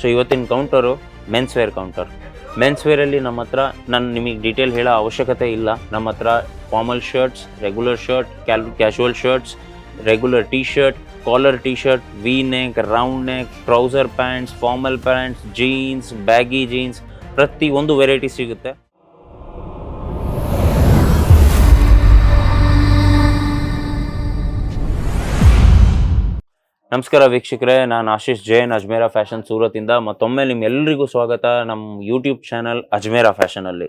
So ಇವತ್ತಿನ counter men's wear counter men's ವೇರಲ್ಲಿ ನಮ್ಮ ಹತ್ರ ನಾನು ನಿಮಗೆ ಡೀಟೇಲ್ ಹೇಳೋ ಅವಶ್ಯಕತೆ ಇಲ್ಲ. ನಮ್ಮ ಹತ್ರ formal shirts regular shirt Cal casual shirts regular T shirt collar T shirt V neck round neck trouser pants formal pants jeans baggy jeans ಪ್ರತಿ ಒಂದು ವೆರೈಟಿ ಸಿಗುತ್ತೆ. ನಮಸ್ಕಾರ ವೀಕ್ಷಕರೇ, ನಾನು ಆಶೀಶ್ ಜೈನ್, ಅಜ್ಮೇರಾ ಫ್ಯಾಷನ್ ಸೂರತಿಂದ ಮತ್ತೊಮ್ಮೆ ನಿಮ್ಮೆಲ್ಲರಿಗೂ ಸ್ವಾಗತ ನಮ್ಮ ಯೂಟ್ಯೂಬ್ ಚಾನಲ್ ಅಜ್ಮೇರಾ ಫ್ಯಾಷನಲ್ಲಿ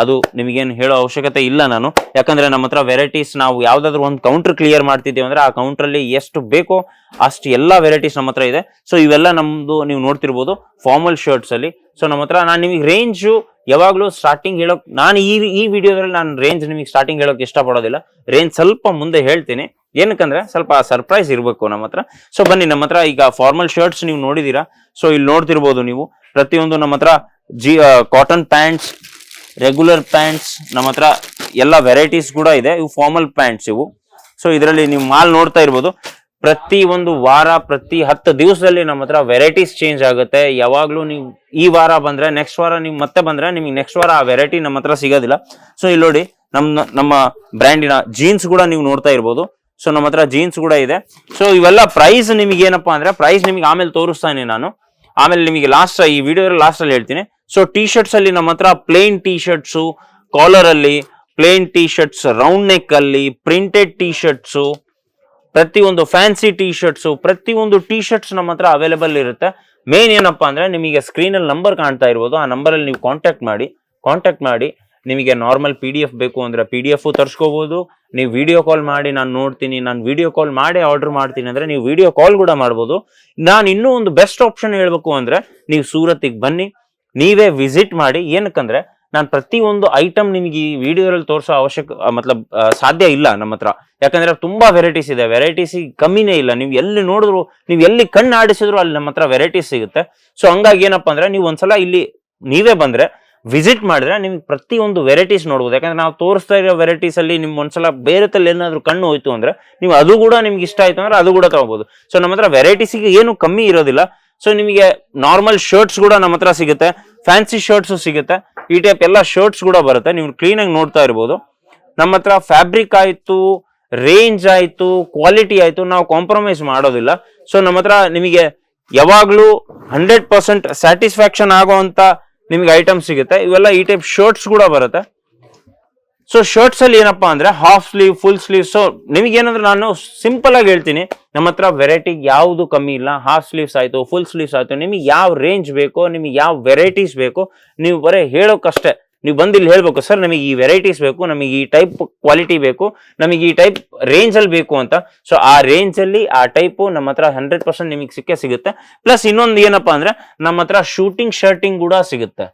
ಅದು ನಿಮಗೇನು ಹೇಳೋ ಅವಶ್ಯಕತೆ ಇಲ್ಲ ನಾನು. ಯಾಕಂದರೆ ನಮ್ಮ ಹತ್ರ ವೆರೈಟೀಸ್ ನಾವು ಯಾವುದಾದ್ರೂ ಒಂದು ಕೌಂಟ್ರ್ ಕ್ಲಿಯರ್ ಮಾಡ್ತಿದ್ದೀವಿ ಅಂದರೆ ಆ ಕೌಂಟ್ರಲ್ಲಿ ಎಷ್ಟು ಬೇಕೋ ಅಷ್ಟು ಎಲ್ಲ ವೆರೈಟೀಸ್ ನಮ್ಮ ಹತ್ರ ಇದೆ. ಸೊ ಇವೆಲ್ಲ ನಮ್ಮದು ನೀವು ನೋಡ್ತಿರ್ಬೋದು ಫಾರ್ಮಲ್ ಶರ್ಟ್ಸಲ್ಲಿ ಸೊ ನಮ್ಮ ಹತ್ರ ನಾನು ನಿಮಗೆ ರೇಂಜು ಯಾವಾಗಲೂ ಸ್ಟಾರ್ಟಿಂಗ್ ಹೇಳೋಕೆ, ನಾನು ಈ ಈ ವಿಡಿಯೋದಲ್ಲಿ ನಾನು ರೇಂಜ್ ನಿಮಗೆ ಸ್ಟಾರ್ಟಿಂಗ್ ಹೇಳೋಕೆ ಇಷ್ಟಪಡೋದಿಲ್ಲ. ರೇಂಜ್ ಸ್ವಲ್ಪ ಮುಂದೆ ಹೇಳ್ತೀನಿ. ಏನಕ್ಕಂದ್ರೆ ಸ್ವಲ್ಪ ಸರ್ಪ್ರೈಸ್ ಇರಬೇಕು ನಮ್ಮ ಹತ್ರ. ಸೊ ಬನ್ನಿ ನಮ್ಮ ಹತ್ರ ಈಗ ಫಾರ್ಮಲ್ ಶರ್ಟ್ಸ್ ನೀವು ನೋಡಿದೀರಾ. ಸೊ ಇಲ್ಲಿ ನೋಡ್ತಿರ್ಬೋದು ನೀವು. ಪ್ರತಿಯೊಂದು ನಮ್ಮ ಹತ್ರ G cotton pants regular pants ನಮ್ಮ ಹತ್ರ ಎಲ್ಲ ವೆರೈಟೀಸ್ ಕೂಡ ಇದೆ. ಇವು ಫಾರ್ಮಲ್ ಪ್ಯಾಂಟ್ಸ್ ಇವು. ಸೊ ಇದರಲ್ಲಿ ನೀವು ಮಾಲ್ ನೋಡ್ತಾ ಇರ್ಬೋದು. ಪ್ರತಿ ಒಂದು ವಾರ, ಪ್ರತಿ ಹತ್ತು ದಿವಸದಲ್ಲಿ ನಮ್ಮ ಹತ್ರ ವೆರೈಟೀಸ್ ಚೇಂಜ್ ಆಗುತ್ತೆ. ಯಾವಾಗಲೂ ನೀವು ಈ ವಾರ ಬಂದ್ರೆ ನೆಕ್ಸ್ಟ್ ವಾರ ನೀವು ಮತ್ತೆ ಬಂದ್ರೆ, ನಿಮಗೆ ನೆಕ್ಸ್ಟ್ ವಾರ ಆ ವೆರೈಟಿ ನಮ್ಮ ಹತ್ರ ಸಿಗೋದಿಲ್ಲ. ಸೊ ಇಲ್ಲಿ ನೋಡಿ ನಮ್ಮ ನಮ್ಮ ಬ್ರ್ಯಾಂಡಿನ ಜೀನ್ಸ್ ಕೂಡ ನೀವು ನೋಡ್ತಾ ಇರ್ಬೋದು. ಸೊ ನಮ್ಮ ಹತ್ರ ಜೀನ್ಸ್ ಕೂಡ ಇದೆ. ಸೊ ಇವೆಲ್ಲ ಪ್ರೈಸ್ ನಿಮಗೆ ಏನಪ್ಪಾ ಅಂದ್ರೆ ಪ್ರೈಸ್ ನಿಮಗೆ ಆಮೇಲೆ ತೋರಿಸ್ತಾನೆ ನಾನು. ಆಮೇಲೆ ನಿಮಗೆ ಲಾಸ್ಟ್ ಈ ವಿಡಿಯೋ ಲಾಸ್ಟಲ್ಲಿ ಹೇಳ್ತೀನಿ. ಸೊ ಟಿ ಶರ್ಟ್ಸ್ ಅಲ್ಲಿ ನಮ್ಮ ಹತ್ರ ಪ್ಲೇನ್ ಟಿ ಶರ್ಟ್ಸ್ ಕಾಲರ್ ಅಲ್ಲಿ plain T shirts round neck ಅಲ್ಲಿ ಪ್ರಿಂಟೆಡ್ ಟಿ ಶರ್ಟ್ಸ್ ಪ್ರತಿಯೊಂದು ಫ್ಯಾನ್ಸಿ ಟಿ ಶರ್ಟ್ಸ್ ಪ್ರತಿಯೊಂದು ಟಿ ಶರ್ಟ್ಸ್ ನಮ್ಮ ಹತ್ರ ಅವೈಲೇಬಲ್ ಇರುತ್ತೆ. ಮೇನ್ ಏನಪ್ಪಾ ಅಂದ್ರೆ ನಿಮಗೆ ಸ್ಕ್ರೀನ್ ಅಲ್ಲಿ ನಂಬರ್ ಕಾಣ್ತಾ ಇರ್ಬೋದು. ಆ ನಂಬರ್ ಅಲ್ಲಿ ನೀವು ಕಾಂಟ್ಯಾಕ್ಟ್ ಮಾಡಿ ಕಾಂಟ್ಯಾಕ್ಟ್ ಮಾಡಿ. ನಿಮಗೆ ನಾರ್ಮಲ್ ಪಿ ಡಿ ಎಫ್ ಬೇಕು ಅಂದ್ರೆ ಪಿ ಡಿ ಎಫು ತರಿಸ್ಕೋಬೋದು. ನೀವು ವಿಡಿಯೋ ಕಾಲ್ ಮಾಡಿ, ನಾನು ನೋಡ್ತೀನಿ, ನಾನು ವಿಡಿಯೋ ಕಾಲ್ ಮಾಡಿ ಆರ್ಡರ್ ಮಾಡ್ತೀನಿ ಅಂದ್ರೆ ನೀವು ವಿಡಿಯೋ ಕಾಲ್ ಕೂಡ ಮಾಡ್ಬೋದು. ನಾನು ಇನ್ನೂ ಒಂದು ಬೆಸ್ಟ್ ಆಪ್ಷನ್ ಹೇಳಬೇಕು ಅಂದ್ರೆ ನೀವು ಸೂರತ್ತಿಗೆ ಬನ್ನಿ. ನೀವೇ ವಿಸಿಟ್ ಮಾಡಿ ಏನಕ್ಕಂದ್ರೆ ನಾನು ಪ್ರತಿಯೊಂದು ಐಟಮ್ ನಿಮಗೆ ಈ ವಿಡಿಯೋದಲ್ಲಿ ತೋರಿಸೋ ಅವಶ್ಯಕ ಮತ್ಲಬ್ ಸಾಧ್ಯ ಇಲ್ಲ ನಮ್ಮ ಹತ್ರ. ಯಾಕಂದ್ರೆ ತುಂಬಾ ವೆರೈಟೀಸ್ ಇದೆ. ವೆರೈಟೀಸ್ ಕಮ್ಮಿನೇ ಇಲ್ಲ. ನೀವು ಎಲ್ಲಿ ನೋಡಿದ್ರು, ನೀವು ಎಲ್ಲಿ ಕಣ್ಣು ಆಡಿಸಿದ್ರು ಅಲ್ಲಿ ನಮ್ಮ ಹತ್ರ ವೆರೈಟೀಸ್ ಸಿಗುತ್ತೆ. ಸೊ ಹಂಗಾಗಿ ಏನಪ್ಪಾ ಅಂದ್ರೆ ನೀವು ಒಂದ್ಸಲ ಇಲ್ಲಿ ನೀವೇ ಬಂದ್ರೆ ವಿಸಿಟ್ ಮಾಡಿದ್ರೆ ನಿಮ್ಗೆ ಪ್ರತಿಯೊಂದು ವೆರೈಟೀಸ್ ನೋಡ್ಬೋದು. ಯಾಕಂದ್ರೆ ನಾವು ತೋರಿಸ್ತಾ ಇರೋ ವೆರೈಟೀಸ್ ಅಲ್ಲಿ ನಿಮ್ಗೆ ಒಂದ್ಸಲ ಬೇರೆ ತಲೆ ಏನಾದ್ರು ಕಣ್ಣು ಹೋಯ್ತು ಅಂದ್ರೆ ನೀವು ಅದು ಕೂಡ ನಿಮ್ಗೆ ಇಷ್ಟ ಆಯ್ತು ಅಂದ್ರೆ ಅದು ಕೂಡ ತಗೋಬಹುದು ಸೊ ನಮ್ಮ ಹತ್ರ ವೆರೈಟೀಸಿಗೆ ಏನು ಕಮ್ಮಿ ಇರೋದಿಲ್ಲ. ಸೊ ನಿಮಗೆ ನಾರ್ಮಲ್ ಶರ್ಟ್ಸ್ ಕೂಡ ನಮ್ಮ ಹತ್ರ ಸಿಗುತ್ತೆ. ಫ್ಯಾನ್ಸಿ ಶರ್ಟ್ಸ್ ಸಿಗುತ್ತೆ. ಈ ಟೈಪ್ ಎಲ್ಲ ಶರ್ಟ್ಸ್ ಕೂಡ ಬರುತ್ತೆ. ನೀವು ಕ್ಲೀನ್ ಆಗಿ ನೋಡ್ತಾ ಇರ್ಬೋದು. ನಮ್ಮ ಹತ್ರ ಫ್ಯಾಬ್ರಿಕ್ ಆಯಿತು ರೇಂಜ್ ಆಯಿತು ಕ್ವಾಲಿಟಿ ಆಯಿತು, ನಾವು ಕಾಂಪ್ರಮೈಸ್ ಮಾಡೋದಿಲ್ಲ. ಸೊ ನಮ್ಮ ಹತ್ರ ನಿಮಗೆ ಯಾವಾಗಲೂ ಹಂಡ್ರೆಡ್ ಪರ್ಸೆಂಟ್ ಸ್ಯಾಟಿಸ್ಫ್ಯಾಕ್ಷನ್ ಆಗೋವಂಥ ನಿಮಗೆ ಐಟಮ್ ಸಿಗುತ್ತೆ. ಇವೆಲ್ಲ ಈ ಟೈಪ್ ಶರ್ಟ್ಸ್ ಕೂಡ ಬರುತ್ತೆ. ಸೊ ಶರ್ಟ್ಸ್ ಅಲ್ಲಿ ಏನಪ್ಪಾ ಅಂದ್ರೆ half sleeve full sleeve so ನಿಮಗೇನಂದ್ರೆ ನಾನು ಸಿಂಪಲ್ ಆಗಿ ಹೇಳ್ತೀನಿ. ನಮ್ಮ ಹತ್ರ ವೆರೈಟಿ ಯಾವುದು ಕಮ್ಮಿ ಇಲ್ಲ. ಹಾಫ್ ಸ್ಲೀವ್ಸ್ ಆಯ್ತು ಫುಲ್ ಸ್ಲೀವ್ಸ್ ಆಯ್ತು. ನಿಮಗೆ ಯಾವ ರೇಂಜ್ ಬೇಕೋ, ನಿಮಗೆ ಯಾವ ವೆರೈಟೀಸ್ ಬೇಕೋ, ನೀವು ಬರೀ ಹೇಳೋಕಷ್ಟೇ. ನೀವು ಬಂದು ಇಲ್ಲಿ ಹೇಳ್ಬೇಕು, ಸರ್, ನಮಗೆ ಈ ವೆರೈಟೀಸ್ ಬೇಕು, ನಮಗೆ ಈ ಟೈಪ್ ಕ್ವಾಲಿಟಿ ಬೇಕು, ನಮಗೆ ಈ ಟೈಪ್ ರೇಂಜ್ ಅಲ್ಲಿ ಬೇಕು ಅಂತ. ಸೊ ಆ ರೇಂಜ್ ಅಲ್ಲಿ, ಆ ಟೈಪ್ ನಮ್ಮ ಹತ್ರ ಹಂಡ್ರೆಡ್ ಪರ್ಸೆಂಟ್ ನಿಮಗೆ ಸಿಕ್ಕೇ ಸಿಗುತ್ತೆ. ಪ್ಲಸ್ ಇನ್ನೊಂದು ಏನಪ್ಪಾ ಅಂದ್ರೆ ನಮ್ಮ ಹತ್ರ ಶೂಟಿಂಗ್ ಶರ್ಟಿಂಗ್ ಕೂಡ ಸಿಗುತ್ತೆ.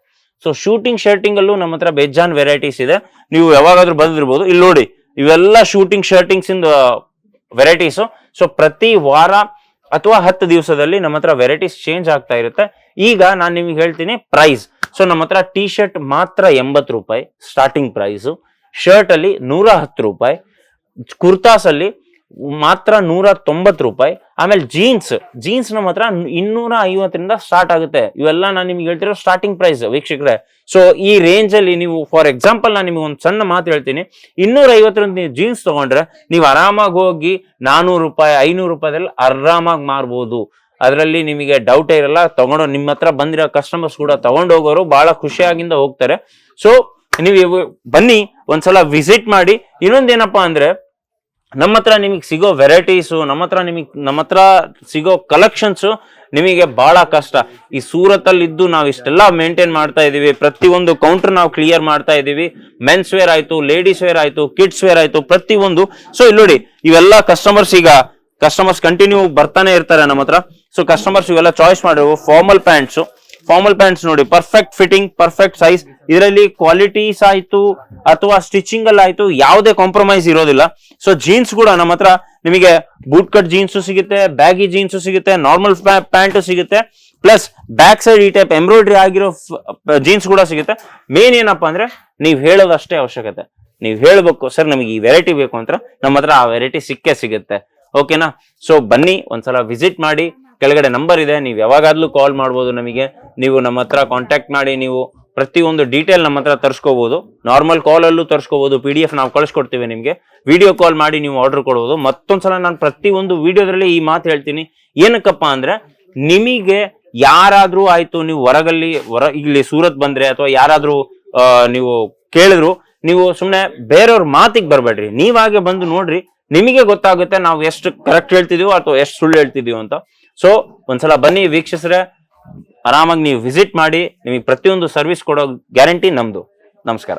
ಸೊ ಶೂಟಿಂಗ್ ಶರ್ಟಿಂಗ್ ಅಲ್ಲೂ ನಮ್ಮ ಹತ್ರ ಬೇಜಾನ್ ವೆರೈಟೀಸ್ ಇದೆ. ನೀವು ಯಾವಾಗಾದ್ರೂ ಬಂದಿರ್ಬೋದು. ಇಲ್ಲಿ ನೋಡಿ, ಇವೆಲ್ಲ ಶೂಟಿಂಗ್ ಶರ್ಟಿಂಗ್ಸ್ ಇಂದ ವೆರೈಟೀಸು ಸೊ ಪ್ರತಿ ವಾರ ಅಥವಾ ಹತ್ತು ದಿವಸದಲ್ಲಿ ನಮ್ಮ ಹತ್ರ ವೆರೈಟೀಸ್ ಚೇಂಜ್ ಆಗ್ತಾ ಇರುತ್ತೆ. ಈಗ ನಾನು ನಿಮಗೆ ಹೇಳ್ತೀನಿ ಪ್ರೈಸ್ ಸೊ ನಮ್ಮ ಹತ್ರ ಟಿ ಶರ್ಟ್ ಮಾತ್ರ ಎಂಬತ್ತು ರೂಪಾಯಿ ಸ್ಟಾರ್ಟಿಂಗ್ ಪ್ರೈಸು ಶರ್ಟ್ ಅಲ್ಲಿ ನೂರ ಹತ್ತು ರೂಪಾಯಿ, ಕುರ್ತಾಸ್ ಅಲ್ಲಿ ಮಾತ್ರ ನೂರ ತೊಂಬತ್ತು ರೂಪಾಯಿ. ಆಮೇಲೆ ಜೀನ್ಸ್ ಜೀನ್ಸ್ ನಮ್ಮ ಹತ್ರ ಇನ್ನೂರ ಐವತ್ತರಿಂದ ಸ್ಟಾರ್ಟ್ ಆಗುತ್ತೆ. ಇವೆಲ್ಲ ನಾನು ನಿಮ್ಗೆ ಹೇಳ್ತಿರೋ ಸ್ಟಾರ್ಟಿಂಗ್ ಪ್ರೈಸ್ ವೀಕ್ಷಕರೇ. ಸೊ ಈ ರೇಂಜ್ ಅಲ್ಲಿ ನೀವು ಫಾರ್ ಎಕ್ಸಾಂಪಲ್ ನಾನು ನಿಮಗೆ ಒಂದು ಸಣ್ಣ ಮಾತು ಹೇಳ್ತೀನಿ. ಇನ್ನೂರ ಐವತ್ತರಿಂದ ನೀವು ಜೀನ್ಸ್ ತಗೊಂಡ್ರೆ ನೀವು ಆರಾಮಾಗಿ ಹೋಗಿ ನಾನೂರು ರೂಪಾಯಿ, ಐನೂರು ರೂಪಾಯಿದಲ್ಲಿ ಆರಾಮಾಗಿ ಮಾರ್ಬೋದು. ಅದರಲ್ಲಿ ನಿಮಗೆ ಡೌಟೇ ಇರಲ್ಲ. ತಗೊಂಡು ನಿಮ್ಮ ಹತ್ರ ಬಂದಿರೋ ಕಸ್ಟಮರ್ಸ್ ಕೂಡ ತಗೊಂಡು ಹೋಗೋರು ಬಹಳ ಖುಷಿಯಾಗಿಂದ ಹೋಗ್ತಾರೆ. ಸೊ ನೀವು ಬನ್ನಿ, ಒಂದ್ಸಲ ವಿಸಿಟ್ ಮಾಡಿ. ಇನ್ನೊಂದೇನಪ್ಪಾ ಅಂದ್ರೆ ನಮ್ಮ ಹತ್ರ ನಿಮಗೆ ಸಿಗೋ ವೆರೈಟೀಸು ನಮ್ಮ ಹತ್ರ ನಿಮಗೆ, ನಮ್ಮ ಹತ್ರ ಸಿಗೋ ಕಲೆಕ್ಷನ್ಸು ನಿಮಗೆ ಭಾಳ ಕಷ್ಟ. ಈ ಸೂರತ್ತಲ್ಲಿ ಇದ್ದು ನಾವು ಇಷ್ಟೆಲ್ಲ ಮೇಂಟೈನ್ ಮಾಡ್ತಾ ಇದ್ದೀವಿ ಪ್ರತಿಯೊಂದು ಕೌಂಟರ್ ನಾವು ಕ್ಲಿಯರ್ ಮಾಡ್ತಾ ಇದ್ದೀವಿ ಮೆನ್ಸ್ ವೇರ್ ಆಯಿತು ಲೇಡೀಸ್ ವೇರ್ ಆಯಿತು ಕಿಡ್ಸ್ ವೇರ್ ಆಯಿತು, ಪ್ರತಿಯೊಂದು. ಸೊ ಇಲ್ಲಿ ನೋಡಿ, ಇವೆಲ್ಲ ಕಸ್ಟಮರ್ಸ್ ಈಗ ಕಸ್ಟಮರ್ಸ್ ಕಂಟಿನ್ಯೂ ಬರ್ತಾನೆ ಇರ್ತಾರೆ ನಮ್ಮ ಹತ್ರ. ಸೊ ಕಸ್ಟಮರ್ಸ್ ಇವೆಲ್ಲ ಚಾಯ್ಸ್ ಮಾಡಿರುವ ಫಾರ್ಮಲ್ ಪ್ಯಾಂಟ್ಸ್ ಫಾರ್ಮಲ್ ಪ್ಯಾಂಟ್ಸ್ ನೋಡಿ ಪರ್ಫೆಕ್ಟ್ ಫಿಟ್ಟಿಂಗ್ ಪರ್ಫೆಕ್ಟ್ ಸೈಜ್ ಇದರಲ್ಲಿ ಕ್ವಾಲಿಟೀಸ್ ಆಯ್ತು ಅಥವಾ ಸ್ಟಿಚಿಂಗ್ ಅಲ್ಲಿ ಆಯ್ತು, ಯಾವುದೇ ಕಾಂಪ್ರಮೈಸ್ ಇರೋದಿಲ್ಲ. ಸೊ ಜೀನ್ಸ್ ಕೂಡ ನಮ್ಮ ಹತ್ರ ನಿಮಗೆ ಬೂಟ್ ಕಟ್ ಜೀನ್ಸ್ ಸಿಗುತ್ತೆ ಬ್ಯಾಗಿ ಜೀನ್ಸ್ ಸಿಗುತ್ತೆ ನಾರ್ಮಲ್ ಪ್ಯಾಂಟ್ ಸಿಗುತ್ತೆ. ಪ್ಲಸ್ ಬ್ಯಾಕ್ ಸೈಡ್ ಈ ಟೈಪ್ ಎಂಬ್ರಾಯ್ಡ್ರಿ ಆಗಿರೋ ಜೀನ್ಸ್ ಕೂಡ ಸಿಗುತ್ತೆ. ಮೇನ್ ಏನಪ್ಪಾ ಅಂದ್ರೆ, ನೀವು ಹೇಳೋದಷ್ಟೇ ಅವಶ್ಯಕತೆ. ನೀವು ಹೇಳಬೇಕು, ಸರ್, ನಮಗೆ ಈ ವೆರೈಟಿ ಬೇಕು ಅಂತ. ನಮ್ಮ ಹತ್ರ ಆ ವೆರೈಟಿ ಸಿಕ್ಕೇ ಸಿಗುತ್ತೆ. ಓಕೆನಾ ಸೊ ಬನ್ನಿ, ಒಂದ್ಸಲ ವಿಸಿಟ್ ಮಾಡಿ. ಕೆಳಗಡೆ ನಂಬರ್ ಇದೆ, ನೀವು ಯಾವಾಗಾದ್ಲೂ ಕಾಲ್ ಮಾಡ್ಬೋದು ನಮಗೆ. ನೀವು ನಮ್ಮ ಹತ್ರ ಕಾಂಟ್ಯಾಕ್ಟ್ ಮಾಡಿ, ನೀವು ಪ್ರತಿಯೊಂದು ಡೀಟೇಲ್ ನಮ್ಮ ಹತ್ರ ತರಿಸ್ಕೋಬಹುದು ನಾರ್ಮಲ್ ಕಾಲಲ್ಲೂ ತರಿಸ್ಕೋಬಹುದು ಪಿ ಡಿ ಎಫ್ ನಾವು ಕಳಿಸ್ಕೊಡ್ತೀವಿ ನಿಮಗೆ. ವಿಡಿಯೋ ಕಾಲ್ ಮಾಡಿ ನೀವು ಆರ್ಡರ್ ಕೊಡ್ಬೋದು. ಮತ್ತೊಂದ್ಸಲ ನಾನು ಪ್ರತಿಯೊಂದು ವಿಡಿಯೋದ್ರಲ್ಲಿ ಈ ಮಾತು ಹೇಳ್ತೀನಿ. ಏನಕ್ಕಪ್ಪ ಅಂದ್ರೆ, ನಿಮಗೆ ಯಾರಾದ್ರೂ ಆಯ್ತು, ನೀವು ಹೊರಗಲ್ಲಿ, ಹೊರ, ಇಲ್ಲಿ ಸೂರತ್ ಬಂದ್ರೆ ಅಥವಾ ಯಾರಾದ್ರೂ ನೀವು ಕೇಳಿದ್ರು, ನೀವು ಸುಮ್ಮನೆ ಬೇರೆಯವ್ರ ಮಾತಿಗೆ ಬರಬೇಡ್ರಿ. ನೀವಾಗೆ ಬಂದು ನೋಡ್ರಿ, ನಿಮಗೆ ಗೊತ್ತಾಗುತ್ತೆ ನಾವು ಎಷ್ಟು ಕರೆಕ್ಟ್ ಹೇಳ್ತಿದೀವೋ ಅಥವಾ ಎಷ್ಟು ಸುಳ್ಳು ಹೇಳ್ತಿದೀವೋ ಅಂತ. ಸೊ ಒಂದ್ಸಲ ಬನ್ನಿ ವೀಕ್ಷಿಸ್ರೆ ಆರಾಮಾಗಿ ನೀವು ವಿಸಿಟ್ ಮಾಡಿ ನಿಮಗೆ ಪ್ರತಿಯೊಂದು ಸರ್ವಿಸ್ ಕೊಡೋ ಗ್ಯಾರಂಟಿ ನಮ್ದು. ನಮಸ್ಕಾರ.